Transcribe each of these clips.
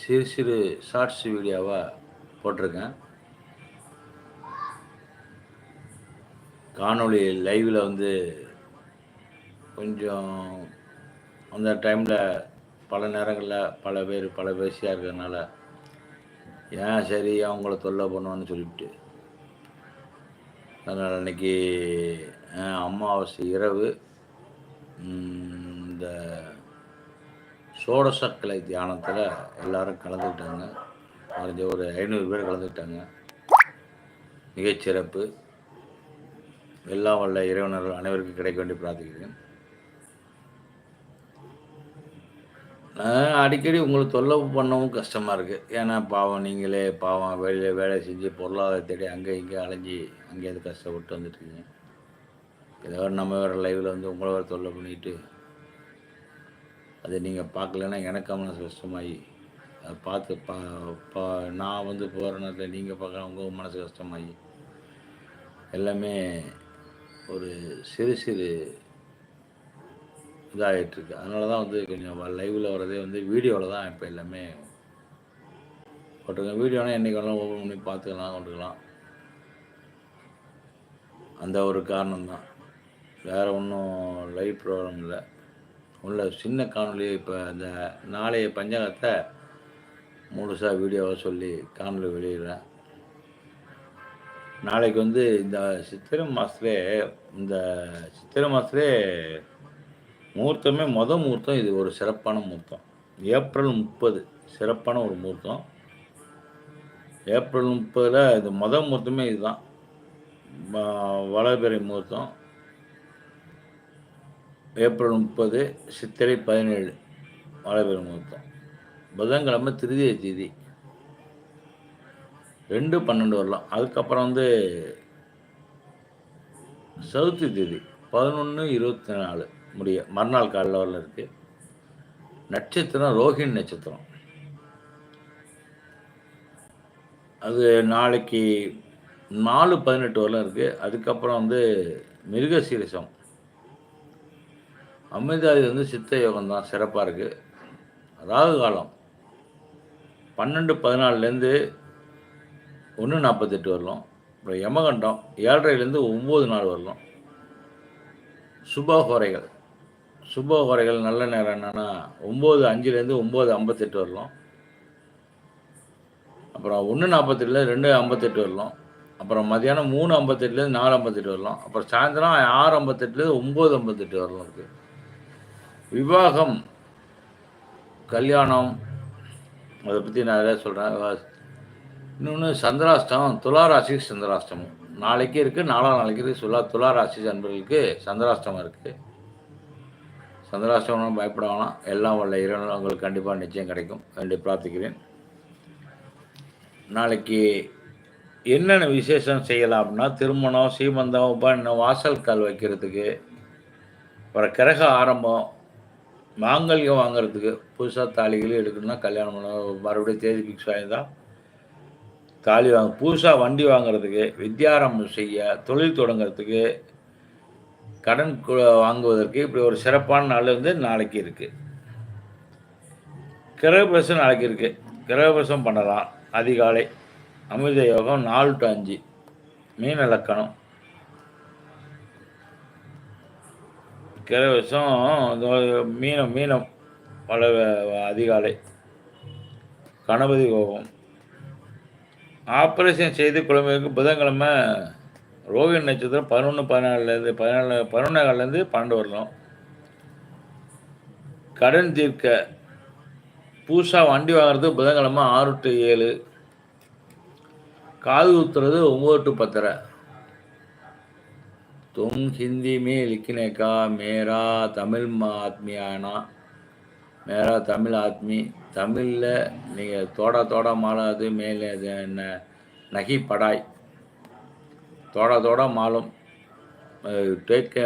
சிறு சிறு ஷார்ட்ஸ் வீடியோவாக போட்டிருக்கேன். காணொளி லைவில் வந்து கொஞ்சம் அந்த டைமில் பல நேரங்களில் பல பேர் பல பேசியாக இருக்கிறதுனால ஏன் சரி அவங்கள தொல்லை பண்ணுவான்னு சொல்லிவிட்டு அதனால் அன்றைக்கி அமாவாசை இரவு இந்த சோடசக்கலை தியானத்தில் எல்லாரும் கலந்துக்கிட்டாங்க. குறைஞ்ச ஒரு ஐநூறு பேர் கலந்துக்கிட்டாங்க. மிகச்சிறப்பு. எல்லாம் வல்ல இறைவனர்கள் அனைவருக்கும் கிடைக்க வேண்டி பிரார்த்திக்கிறேன். அடிக்கடி உங்களை தொல்லை பண்ணவும் கஷ்டமாக இருக்குது ஏன்னா பாவம் நீங்களே பாவம் வெளியில் வேலை செஞ்சு பொருளாதார தேடி அங்கே இங்கே அலைஞ்சி அங்கேயிருந்து கஷ்டப்பட்டு வந்துட்டுருக்கீங்க ஏதோ நம்ம வேறு லைவில் வந்து உங்களை வேறு தொல்லை பண்ணிட்டு அதை நீங்கள் பார்க்கலன்னா எனக்கு மனசு கஷ்டமாகி அதை பார்த்து பா பா நான் வந்து போகிற நேரத்தில் நீங்கள் பார்க்கலாம் உங்கள் மனசு கஷ்டமாகி எல்லாமே ஒரு சிறு சிறு இதாகிட்டுருக்கு அதனால தான் வந்து கொஞ்சம் லைவில் வரதே வந்து வீடியோவில் தான் இப்போ எல்லாமே போட்டிருக்கேன் வீடியோனால் என்றைக்கு வேணாலும் ஓப்பன் பண்ணி பார்த்துக்கலாம் கொண்டுக்கலாம். அந்த ஒரு காரணம் தான் வேறு ஒன்றும் லைவ் ப்ரோக்ராம் இல்லை. உள்ள சின்ன காணொலி இப்போ இந்த நாளைய பஞ்சாங்கத்தை முழுசாக வீடியோவாக சொல்லி காணொலி வெளியிடுறேன். நாளைக்கு வந்து இந்த சித்திரை மாதத்துலே இந்த சித்திரை மாதத்துலே முகூர்த்தமே மொத முகூர்த்தம் இது ஒரு சிறப்பான முகூர்த்தம். ஏப்ரல் முப்பது சிறப்பான ஒரு முகூர்த்தம். ஏப்ரல் முப்பதில் இது மொதல் முகூர்த்தமே இதுதான். வளபிறை முகூர்த்தம். ஏப்ரல் முப்பது சித்திரை பதினேழு வளர்பிறை முகூர்த்தம். புதன்கிழமை திருதிய தேதி. ரெண்டு பன்னெண்டு வரலாம். அதுக்கப்புறம் வந்து சவுத்து தேதி பதினொன்று இருபத்தி நாலு முடிய மறுநாள் காலையில் வரல இருக்குது நட்சத்திரம் ரோஹிணி நட்சத்திரம். அது நாளைக்கு நாலு பதினெட்டு வரலாம் இருக்குது அதுக்கப்புறம் வந்து மிருகசீரிசம். அமிர்தாதி வந்து சித்த யோகம் தான் சிறப்பாக இருக்குது ராகு காலம். பன்னெண்டு பதினாலுலேருந்து ஒன்று நாற்பத்தெட்டு வரலாம். அப்புறம் யமகண்டம் ஏழரைலேருந்து ஒம்பது நாள் வரலாம். சுபஹோரைகள் சுபஹோரைகள் நல்ல நேரம் என்னென்னா ஒம்பது அஞ்சுலேருந்து ஒம்பது ஐம்பத்தெட்டு வரலாம். அப்புறம் ஒன்று நாற்பத்தெட்டுலேருந்து ரெண்டு ஐம்பத்தெட்டு வரலாம். அப்புறம் மதியானம் மூணு ஐம்பத்தெட்டுலேருந்து நாலு ஐம்பத்தெட்டு வரலாம். அப்புறம் சாயந்தரம் ஆறு ஐம்பத்தெட்டுலேருந்து ஒம்பது ஐம்பத்தெட்டு வரலாம் இருக்குது விவாகம் கல்யாணம் அதை பற்றி நான் எதாவது சொல்கிறேன் இன்னொன்று சந்திராஷ்டமம் துளாராசி சந்திராஷ்டமம். நாளைக்கு இருக்குது நாலாம் நாளைக்கு இருக்குது சுலா துளாராசி அன்பர்களுக்கு சந்திராஷ்டமம் இருக்குது சந்திராஷ்டமம் பயப்பட வேணாம். எல்லாம் உள்ள இறைவனும் உங்களுக்கு கண்டிப்பாக நிச்சயம் கிடைக்கும். வேண்டி பிரார்த்திக்கிறேன். நாளைக்கு என்னென்ன விசேஷம் செய்யலாம் அப்படின்னா திருமணம் சீமந்தம் உபண்ணம் வாசல் கால் வைக்கிறதுக்கு அப்புறம் கிரக ஆரம்பம் மாங்கல்யம் வாங்குறதுக்கு புதுசாக தாலிகளும் எடுக்கணும்னா கல்யாணம் பண்ண மறுபடியும் தேதி ஃபிக்ஸ் ஆகிதான் தாலி வாங்க புதுசாக வண்டி வாங்குறதுக்கு வித்யாரம்பம் செய்ய தொழில் தொடங்கிறதுக்கு கடன் வாங்குவதற்கு இப்படி ஒரு சிறப்பான நாள் வந்து நாளைக்கு இருக்குது கிரகபிரசம் நாளைக்கு இருக்குது கிரகபிரசம் பண்ணலாம். அதிகாலை அமிர்த யோகம் நாலு டு அஞ்சு. மீன இலக்கணம் கிரகபிரசம் மீனம் மீனம் பல அதிகாலை கணபதி கோபம். ஆப்ரேஷன் செய்து குழந்தைக்கு புதன்கிழமை ரோகிணி நட்சத்திரம் பதினொன்று பதினாலுலேருந்து பதினாலு பதினொன்றே காலிலேருந்து பன்னெண்டு வரலாம் கடன் தீர்க்க புதுசாக வண்டி வாங்குறது புதன்கிழமை ஆறு டு ஏழு. காது ஊத்துறது ஒம்பது டு பத்தரை. தும் ஹிந்தி மே லிக்கினேக்கா மேரா தமிழ் ஆத்மியானா மேரா தமிழ் ஆத்மி தமிழில் நீங்கள் தோட தோட மாலாது மேலே அது என்ன நகி படாய் தோட தோட மாலும் டேக்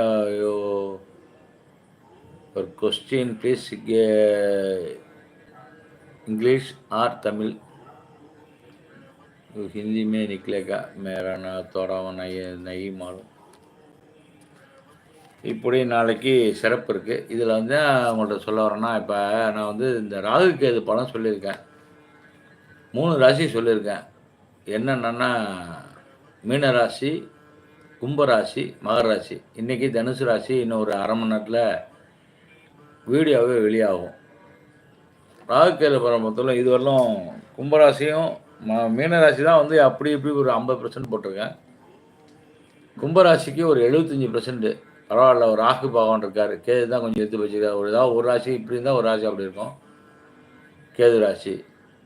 ஒரு கொஸ்டின் ப்ளீஸ் इंग्लिश और तमिल हिंदी में निकलेगा मेरा ना थोड़ा नहीं नहीं मालूम இப்படி நாளைக்கு சிறப்பு இருக்குது இதில் வந்து அவங்கள்ட்ட சொல்ல வரேன்னா இப்போ நான் வந்து இந்த ராகு கேது படம் சொல்லியிருக்கேன். மூணு ராசி சொல்லியிருக்கேன். என்னென்னா மீனராசி கும்பராசி மகர ராசி. இன்றைக்கி தனுசு ராசி இன்னும் ஒரு அரை மணி நேரத்தில் வீடியோவே வெளியாகும். ராகுக்கேது படம் பொறுத்தவரை இதுவரையிலும் கும்பராசியும் ம மீனராசி தான் வந்து அப்படி இப்படி ஒரு ஐம்பது பர்சன்ட் போட்டிருக்கேன். கும்பராசிக்கு ஒரு எழுபத்தஞ்சி பர்சன்ட்டு பரவாயில்ல ஒரு ராகு பகவான் இருக்கார். கேது தான் கொஞ்சம் எடுத்து வச்சுருக்காரு. ஒரு ஏதாவது ஒரு ராசி இப்படி இருந்தால் ஒரு ராசி அப்படி இருக்கும். கேது ராசி.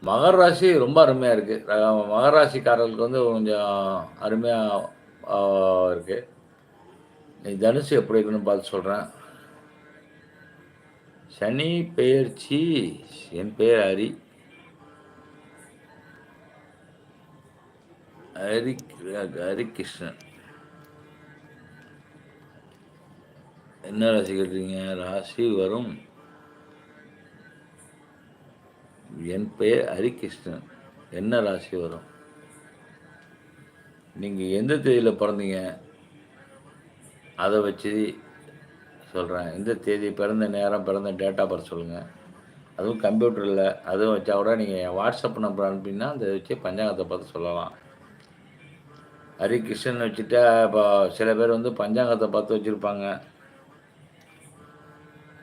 மகர ராசி ரொம்ப அருமையாக இருக்குது மகர ராசிக்காரர்களுக்கு வந்து கொஞ்சம் அருமையாக இருக்குது நீ தனுசு எப்படி இருக்குன்னு பார்த்து சொல்கிறேன் சனி பெயர்ச்சி என் பெயர் ஹரி. ஹரி ஹரிகிருஷ்ணன். என்ன ராசி கேட்டீங்க ராசி வரும். என் பெயர் ஹரிகிருஷ்ணன். என்ன ராசி வரும்? நீங்கள் எந்த தேதியில் பிறந்தீங்க? அதை வச்சு சொல்கிறேன் எந்த தேதி? பிறந்த நேரம் பிறந்த டேட்டா பர்த் சொல்லுங்கள் அதுவும் கம்ப்யூட்டரில் அதுவும் வச்சா கூட நீங்கள் வாட்ஸ்அப் நம்பர் அனுப்பினா அதை வச்சு பஞ்சாங்கத்தை பார்த்து சொல்லலாம். ஹரிகிருஷ்ணன் வச்சுட்டா இப்போ சில பேர் வந்து பஞ்சாங்கத்தை பார்த்து வச்சுருப்பாங்க.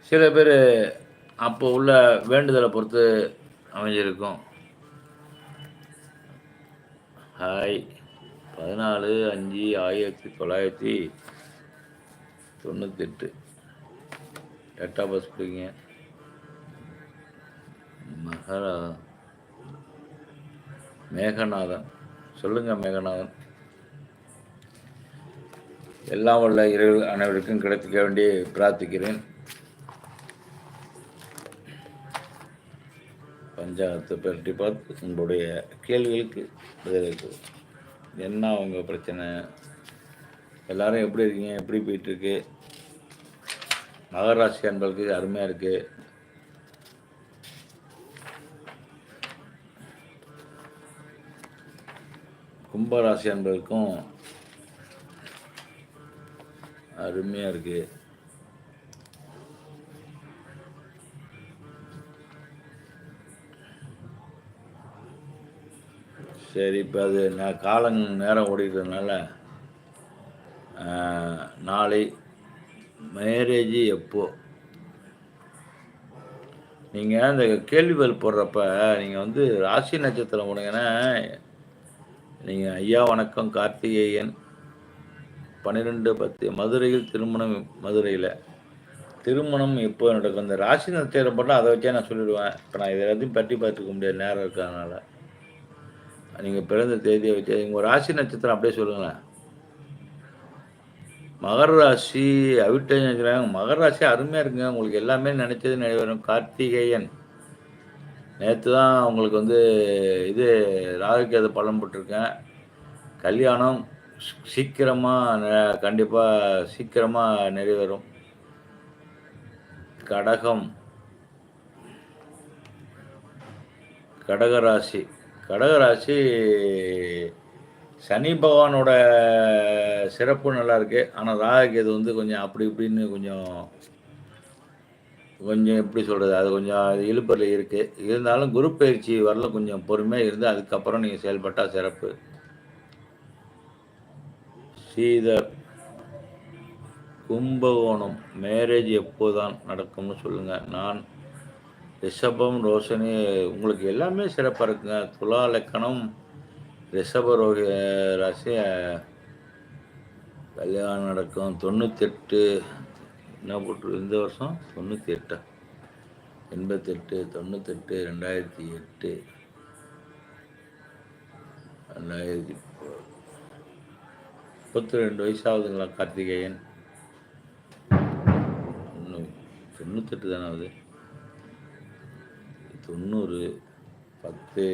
சில பேர் அப்போ உள்ள வேண்டுதலை பொறுத்து அமைஞ்சிருக்கும். ஹாய். பதினாலு அஞ்சு ஆயிரத்தி தொள்ளாயிரத்தி தொண்ணூத்தெட்டு. எட்டா பஸ் பிடிங்க. மகரா மேகநாதன். சொல்லுங்கள் மேகநாதன். எல்லாம் உள்ள இரவு அனைவருக்கும் கிடைக்க வேண்டி பிரார்த்திக்கிறேன். பஞ்சாயத்து பற்றி பார்த்து உங்களுடைய கேள்விகளுக்கு பதிலளிக்கு என்ன உங்கள் பிரச்சனை? எல்லாரும் எப்படி இருக்கீங்க? எப்படி போயிட்டுருக்கு? மகராசி அன்பர்களுக்கு அருமையாக இருக்குது கும்பராசி அன்பர்களுக்கும் அருமையாக இருக்குது சரி இப்போ அது நான் காலம் நேரம் ஓடிக்கிறதுனால நாளை மேரேஜ் எப்போ? நீங்கள் அந்த கேள்வி பதில் போடுறப்ப நீங்கள் வந்து ராசி நட்சத்திரம் போனீங்கன்னா நீங்கள் ஐயா வணக்கம் கார்த்திகேயன் பன்னிரெண்டு பத்து மதுரையில் திருமணம் மதுரையில். திருமணம் எப்போ நடக்கும்? இந்த ராசி நட்சத்திரம் போட்டால் அதை வச்சே நான் சொல்லிடுவேன். இப்போ நான் இதை எல்லாத்தையும் பற்றி பார்த்துக்க முடியாது நேரம் இருக்கிறதுனால. நீங்கள் பிறந்த தேதியை வச்சு உங்கள் ராசி நட்சத்திரம் அப்படியே சொல்லுங்களேன். மகர ராசி அவிட்ட நினைக்கிறாங்க மகர ராசி அருமையாக இருக்குங்க. உங்களுக்கு எல்லாமே நினச்சது நிறைவேறும். கார்த்திகேயன். நேற்று தான் உங்களுக்கு வந்து இது ராகுக்கு பலன் போட்டிருக்கேன். கல்யாணம் சீக்கிரமாக கண்டிப்பாக சீக்கிரமாக நிறைவேறும். கடகம். கடகராசி கடகராசி சனி பகவானோட சிறப்பு நல்லா இருக்கு. ஆனால் ராகுக்கு இது வந்து கொஞ்சம் அப்படி இப்படின்னு கொஞ்சம் கொஞ்சம் எப்படி சொல்கிறது அது கொஞ்சம் அது இருக்குது இருந்தாலும் குரு பயிற்சி வரல கொஞ்சம் பொறுமையாக இருந்து அதுக்கப்புறம் நீங்கள் செயல்பட்டால் சிறப்பு. சீதர் கும்பகோணம் மேரேஜ் எப்போதான் நடக்கும்னு சொல்லுங்கள் நான் ரிஷபம் ரோஷனி உங்களுக்கு எல்லாமே சிறப்பாக இருக்குங்க. துலா லக்கணம் ரிஷப ரோஹி ராசி கல்யாணம் நடக்கும். தொண்ணூத்தெட்டு என்ன போட்டு இந்த வருஷம்? தொண்ணூற்றி எட்டா எண்பத்தெட்டு தொண்ணூத்தெட்டு ரெண்டாயிரத்தி எட்டு. ரெண்டாயிரத்தி முப்பத்தி ரெண்டு வயசாகுதுங்களா கார்த்திகேயன்? தொண்ணூத்தெட்டு தானே ஆகுது? தொண்ணூறு பத்து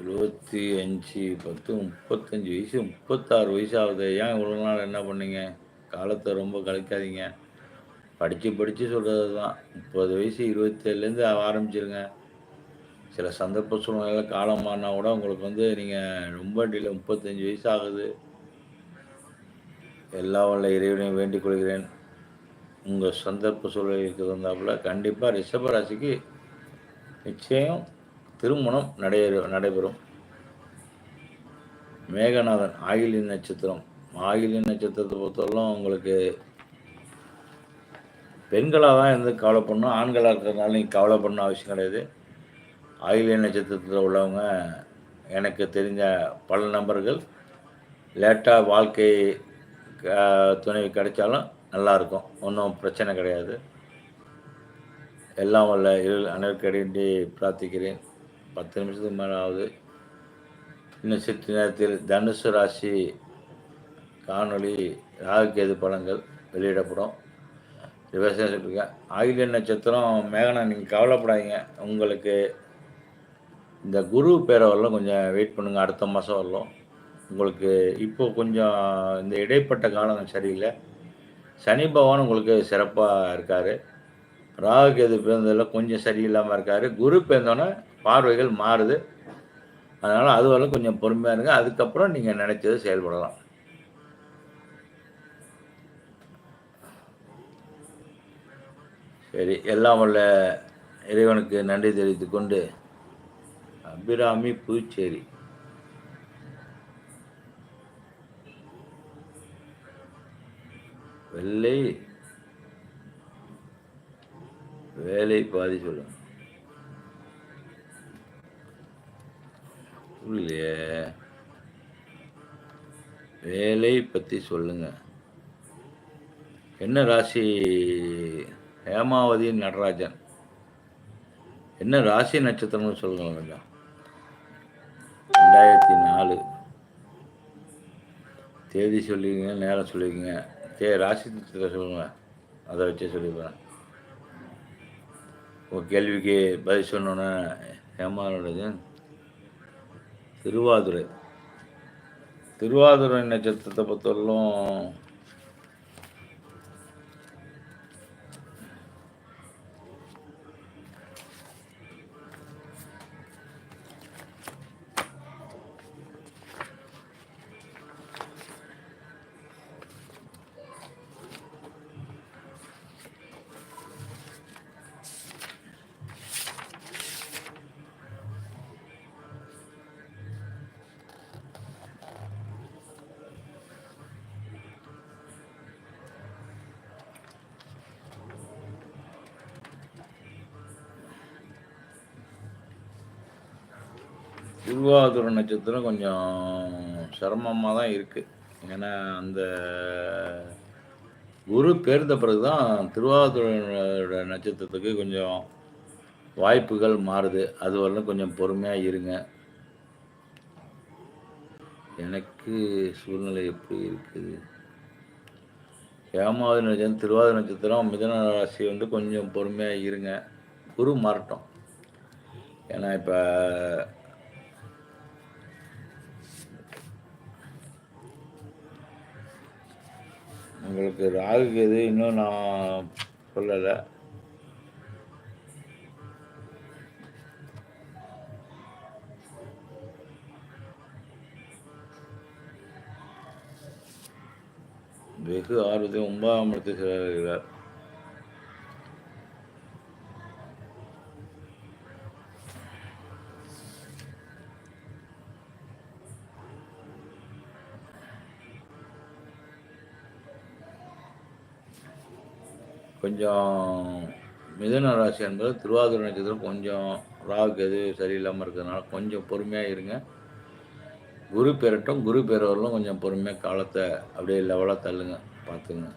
இருபத்தி அஞ்சு பத்து முப்பத்தஞ்சு வயசு முப்பத்தாறு வயசு ஆகுது ஏன் இவ்வளோ நாள் என்ன பண்ணீங்க? காலத்தை ரொம்ப கழிக்காதீங்க படித்து படித்து சொல்கிறது தான். முப்பது வயசு இருபத்தேழுலேருந்து ஆரம்பிச்சிருங்க. சில சந்தர்ப்ப சூழ்நிலையில் காலம் மாறினா கூட உங்களுக்கு வந்து நீங்கள் ரொம்ப டிலே முப்பத்தஞ்சு வயசு ஆகுது. எல்லா வல்ல இறைவனையும் வேண்டிக் கொள்கிறேன். உங்கள் சந்தர்ப்ப சூழலுக்கு தகுந்தாப்புல கண்டிப்பாக ரிஷபராசிக்கு நிச்சயம் திருமணம் நடைபெற நடைபெறும். மேகநாதன் ஆயிலி நட்சத்திரம். ஆயிலி நட்சத்திரத்தை பொறுத்தவரைக்கும் உங்களுக்கு பெண்களாக தான் இருந்து கவலை பண்ணணும் ஆண்களாக இருக்கிறதுனால நீங்கள் கவலை பண்ண அவசியம் கிடையாது. ஆயிலிய நட்சத்திரத்தில் உள்ளவங்க எனக்கு தெரிஞ்ச பல நபர்கள் லேட்டாக வாழ்க்கை க- துணை கிடைச்சாலும் நல்லாயிருக்கும் ஒன்றும் பிரச்சனை கிடையாது. எல்லாம் உள்ள இருள் அனைவருக்கடின்றி பிரார்த்திக்கிறேன். பத்து நிமிஷத்துக்கு மேலே ஆகுது இன்னும் சிறிது நேரத்தில் தனுசு ராசி காணொளி ராகுக்கேது படங்கள் வெளியிடப்படும். விவசாயம் சொல்லியிருக்கேன் ஆயிலிய நட்சத்திரம் மேகனா நீங்கள் கவலைப்படாதீங்க. உங்களுக்கு இந்த குரு பேரை வரலாம் கொஞ்சம் வெயிட் பண்ணுங்கள் அடுத்த மாதம் வரலாம். உங்களுக்கு இப்போ கொஞ்சம் இந்த இடைப்பட்ட காலம் சரியில்லை. சனி பகவான் உங்களுக்கு சிறப்பாக இருக்கார். ராகு கேது பிறந்ததில் கொஞ்சம் சரியில்லாமல் இருக்கார். குரு பிறந்தோன்னே பார்வைகள் மாறுது. அதனால் அது வரலும் கொஞ்சம் பொறுமையாக இருங்க. அதுக்கப்புறம் நீங்கள் நினைச்சது செயல்படலாம். சரி எல்லாம் உள்ள இறைவனுக்கு நன்றி தெரிவித்துக்கொண்டு அபிராமி புதுச்சேரி. வெள்ளை வேலை பாதி சொல்லும் இல்லையே வேலை பற்றி சொல்லுங்க. என்ன ராசி? ஹேமாவதி நடராஜன். என்ன ராசி நட்சத்திரம்னு சொல்லுங்க கொஞ்சம். ரெண்டாயிரத்தி நாலு. தேதி சொல்லிக்கங்க நேரம் சொல்லிக்கங்க சரி ராசி நட்சத்திரம் சொல்லுங்க அதை வச்சே சொல்லிடுறேன் உங்கள் கேள்விக்கு பதில் சொன்னோன்னே ஹேமாவோடது திருவாதுரை. திருவாதுரை நட்சத்திரத்தை பொறுத்தவரையிலும் திருவாதுரை நட்சத்திரம் கொஞ்சம் சிரமமாக தான் இருக்குது ஏன்னா அந்த குரு பேர்ந்த பிறகு தான் திருவாதுரை நட்சத்திரத்துக்கு கொஞ்சம் வாய்ப்புகள் மாறுது. அது வரலும் கொஞ்சம் பொறுமையாக இருங்க. எனக்கு சூழ்நிலை எப்படி இருக்குது? ஏமாவது நட்சத்திரம் திருவாதிரை நட்சத்திரம் மிதன ராசி வந்து கொஞ்சம் பொறுமையாக இருங்க. குரு மாறட்டும். ஏன்னா இப்போ உங்களுக்கு ராகு எது இன்னும் நான் சொல்லலை. வெகு ஆர்வத்தை ஒன்பதாம் இடத்தில் செல்கிறார் கொஞ்சம் மிதுன ராசி என்பது திருவாதிரை நட்சத்திரம் கொஞ்சம் ராவுக்கு எது சரியில்லாமல் இருக்கிறதுனால கொஞ்சம் பொறுமையாக இருங்க. குரு பெறட்டும் குரு பெறவர்களும் கொஞ்சம் பொறுமையாக காலத்தை அப்படியே லெவலாக தள்ளுங்க பார்த்துங்க.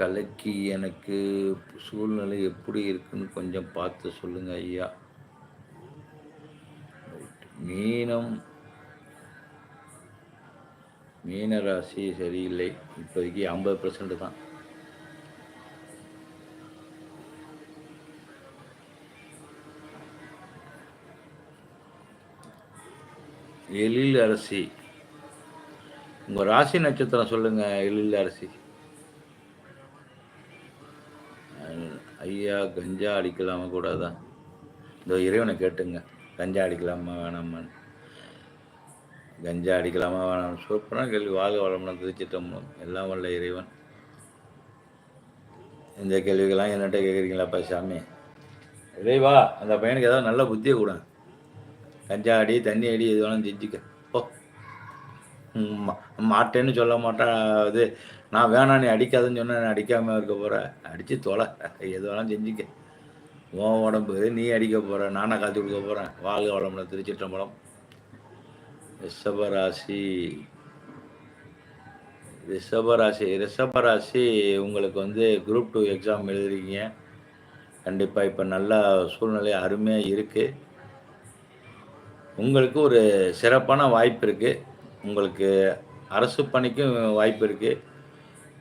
கலைக்கு எனக்கு சூழ்நிலை எப்படி இருக்குன்னு கொஞ்சம் பார்த்து சொல்லுங்கள் ஐயா. மீனம் மீன ராசி சரியில்லை. இப்போதைக்கு ஐம்பது பர்சன்ட் தான். எழில் அரசி. உங்கள் ராசி நட்சத்திரம் சொல்லுங்கள் எழில் அரசி. ஐயா கஞ்சா அடிக்கலாமா? கூடாதான் இந்த இறைவனை கேட்டுங்க. கஞ்சா அடிக்கலாமா வேணாமான்னு. கஞ்சா அடிக்கலாமா வேணாம் சூப்பரான கேள்வி வாழ்க வளமுடன் திருச்சிட்டம்பலம் எல்லாம் வல்ல இறைவன். இந்த கேள்விகள்லாம் என்னட்ட கேட்குறீங்களாப்பா சாமி? இறைவா அந்த பையனுக்கு ஏதாவது நல்ல புத்தியை கூட. கஞ்சா அடி தண்ணி அடி எது வேணாலும் செஞ்சுக்க. ஓ மாட்டேன்னு சொல்ல மாட்டேன் இது நான் வேணாம் நீ அடிக்காதுன்னு சொன்னேன் அடிக்காமல் இருக்க போகிறேன் அடித்து தொலை. எது வேணாலும் செஞ்சுக்க. உன் உடம்பு நீ அடிக்க போகிற நானாக காத்து கொடுக்க போகிறேன் வாழ்க வளமுடன் திருச்சிட்டம்பலம் ரிஷபராசி. ரிஷபராசி ரிஷபராசி உங்களுக்கு வந்து குரூப் டூ எக்ஸாம் எழுதுறீங்க கண்டிப்பாக இப்போ நல்ல சூழ்நிலை அருமையாக இருக்குது உங்களுக்கு ஒரு சிறப்பான வாய்ப்பு இருக்குது உங்களுக்கு அரசு பணிக்கும் வாய்ப்பு இருக்குது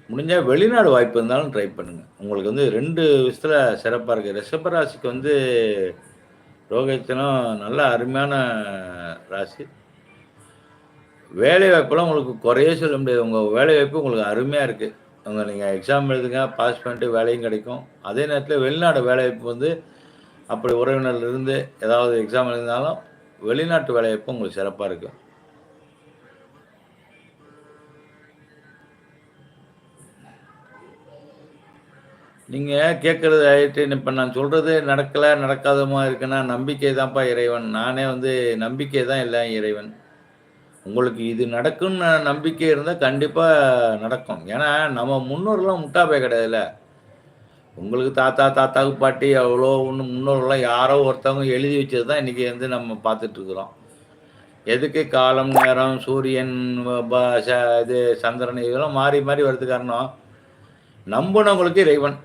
முடிஞ்சால் வெளிநாடு வாய்ப்பு இருந்தாலும் ட்ரை பண்ணுங்கள் உங்களுக்கு வந்து ரெண்டு விஷயத்தில் சிறப்பாக இருக்குது ரிஷபராசிக்கு வந்து ரோகத்தினம் நல்ல அருமையான ராசி. வேலை வாய்ப்பெல்லாம் உங்களுக்கு குறையே சொல்ல முடியாது. உங்கள் வேலை வாய்ப்பு உங்களுக்கு அருமையாக இருக்குது உங்கள் நீங்கள் எக்ஸாம் எழுதுங்க பாஸ் பண்ணிட்டு வேலையும் கிடைக்கும். அதே நேரத்தில் வெளிநாடு வேலைவாய்ப்பு வந்து அப்படி உறவினர்லேருந்து ஏதாவது எக்ஸாம் எழுதினாலும் வெளிநாட்டு வேலைவாய்ப்பு உங்களுக்கு சிறப்பாக இருக்கும் நீங்கள் கேட்குறது ஆகிட்டு இப்போ நான் சொல்கிறது நடக்கலை நடக்காதமாக இருக்குன்னா நம்பிக்கை தான்ப்பா இறைவன். நானே வந்து நம்பிக்கை தான் இல்லை இறைவன். உங்களுக்கு இது நடக்கும்னு நம்பிக்கை இருந்தால் கண்டிப்பாக நடக்கும். ஏன்னா நம்ம முன்னோர்கள்லாம் முட்டாப்பே கிடையாதுல்ல. உங்களுக்கு தாத்தா தாத்தாவுக்கு பாட்டி அவ்வளோ ஒன்று முன்னோர்கள்லாம் யாரோ ஒருத்தவங்க எழுதி வச்சது தான் இன்றைக்கி வந்து நம்ம பார்த்துட்ருக்குறோம் எதுக்கு காலம் நேரம் சூரியன் இது சந்திரன் இதெல்லாம் மாறி மாறி வரது காரணம் நம்பினவங்களுக்கு இறைவன்.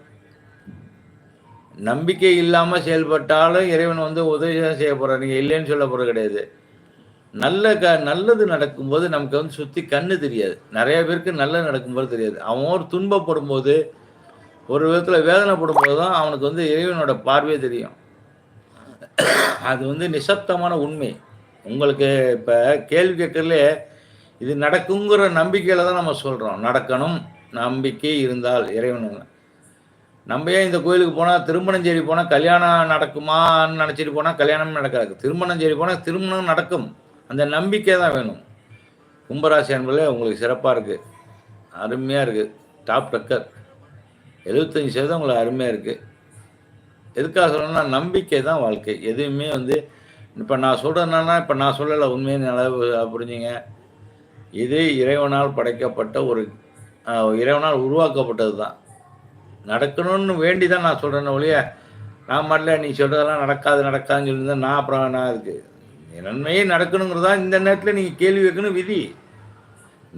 நம்பிக்கை இல்லாமல் செயல்பட்டாலும் இறைவன் வந்து உதவி தான் செய்ய போகிறார் நீங்கள் இல்லைன்னு சொல்ல போகிறது கிடையாது. நல்ல க நல்லது நடக்கும்போது நமக்கு வந்து சுற்றி கண்ணு தெரியாது. நிறைய பேருக்கு நல்லது நடக்கும்போது தெரியாது. அவன் ஒரு துன்பப்படும் போது ஒரு விதத்தில் வேதனைப்படும் போது தான் அவனுக்கு வந்து இறைவனோட பார்வையே தெரியும். அது வந்து நிசப்தமான உண்மை. உங்களுக்கு இப்போ கேள்வி கேட்கறதுலே இது நடக்குங்கிற நம்பிக்கையில் தான் நம்ம சொல்கிறோம் நடக்கணும் நம்பிக்கை இருந்தால் இறைவன் நம்ம ஏன் இந்த கோயிலுக்கு போனால் திருமணஞ்சேரி போனால் கல்யாணம் நடக்குமான்னு நினச்சிட்டு போனால் கல்யாணம் நடக்காது. திருமணஞ்சேரி போனால் திருமணம் நடக்கும். அந்த நம்பிக்கை தான் வேணும். கும்பராசி என்பதில் உங்களுக்கு சிறப்பாக இருக்குது அருமையாக இருக்குது டாப் டக்கர் எழுபத்தஞ்சி சதவீதம் உங்களுக்கு அருமையாக இருக்குது எதுக்காக சொல்லணும்னா நம்பிக்கை தான் வாழ்க்கை. எதுவுமே வந்து இப்போ நான் சொல்கிறேன்னா இப்போ நான் சொல்லலை உண்மையை நல்லா புரிஞ்சுங்க. இது இறைவனால் படைக்கப்பட்ட ஒரு இறைவனால் உருவாக்கப்பட்டது தான். நடக்கணும்னு வேண்டி தான் நான் சொல்கிறேன்னு ஒழிய நான் மட்டும் நீ சொல்கிறதெல்லாம் நடக்காது நடக்காதுன்னு சொல்லியிருந்தேன் நான் அப்புறம் நான் இருக்குது நன்மையே நடக்கணுங்கிறதா இந்த நேரத்தில் நீங்கள் கேள்வி வைக்கணும் விதி.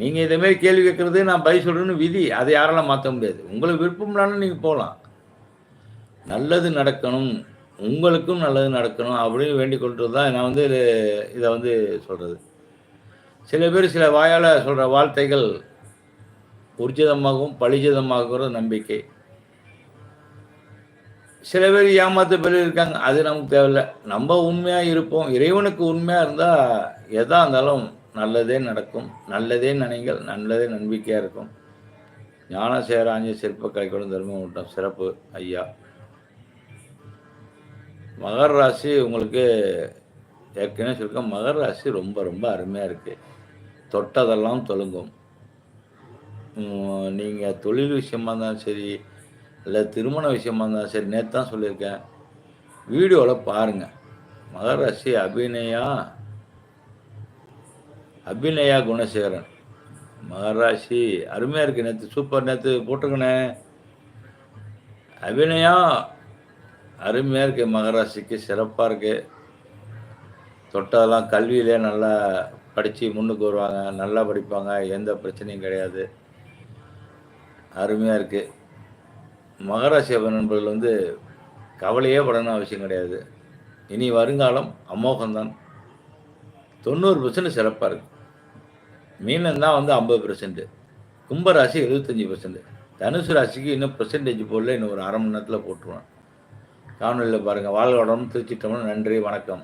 நீங்கள் இதேமாரி கேள்வி கேட்குறது நான் பதில் சொல்கிறேன்னு விதி. அதை யாரெல்லாம் மாற்ற முடியாது. உங்களுக்கு விருப்பம்னாலும் நீங்கள் போகலாம் நல்லது நடக்கணும். உங்களுக்கும் நல்லது நடக்கணும் அப்படின்னு வேண்டிக் கொள்வது தான் நான் வந்து இதை வந்து சொல்கிறது சில பேர் சில வாயால் சொல்கிற வார்த்தைகள் உர்ஜிதமாகவும் பலிஜிதமாகிற நம்பிக்கை. சில பேர் ஏமாத்த பேர் இருக்காங்க. அது நமக்கு தேவையில்லை. நம்ம உண்மையாக இருப்போம். இறைவனுக்கு உண்மையாக இருந்தால் எதாக இருந்தாலும் நல்லதே நடக்கும். நல்லதே நினைங்கள். நல்லதே நம்பிக்கையாக இருக்கும். ஞான ஞானசேராஞ்சி சிற்ப கலைக்கூடம் தர்மம் சிறப்பு. ஐயா. மகர ராசி உங்களுக்கு ஏற்கனவே சொல்லியிருக்கேன். மகர ராசி ரொம்ப ரொம்ப அருமையாக இருக்குது தொட்டதெல்லாம் தொழுங்கும். நீங்கள் தொழில் விஷயமா இருந்தாலும் சரி இல்லை திருமண விஷயமா இருந்தாலும் சரி நேற்று தான் சொல்லியிருக்கேன். வீடியோவில் பாருங்கள் மகராசி அபிநயா அபிநயா குணசேகரன். மகராசி அருமையாக இருக்குது நேற்று சூப்பர் நேற்று போட்டிருக்கனே. அபிநயா அருமையாக இருக்குது மகராசிக்கு சிறப்பாக இருக்குது தொட்டதெல்லாம் கல்வியிலே நல்லா படித்து முன்னுக்கு வருவாங்க நல்லா படிப்பாங்க எந்த பிரச்சனையும் கிடையாது. அருமையாக இருக்குது மகராசி நண்பர்கள் வந்து கவலையே படணும் அவசியம் கிடையாது. இனி வருங்காலம் அமோகம்தான். தொண்ணூறு பர்சன்ட் சிறப்பாக இருக்குது மீனம் தான் வந்து ஐம்பது பர்சன்ட் கும்பராசி எழுபத்தஞ்சி பர்சன்ட் தனுசு ராசிக்கு இன்னும் பர்சன்டேஜ் போடல இன்னும் ஒரு அரை மணி நேரத்தில் போட்டுருவேன். காணொலியில் பாருங்கள் வாழ்வாடம் திருச்சிட்டோம்னு நன்றி வணக்கம்.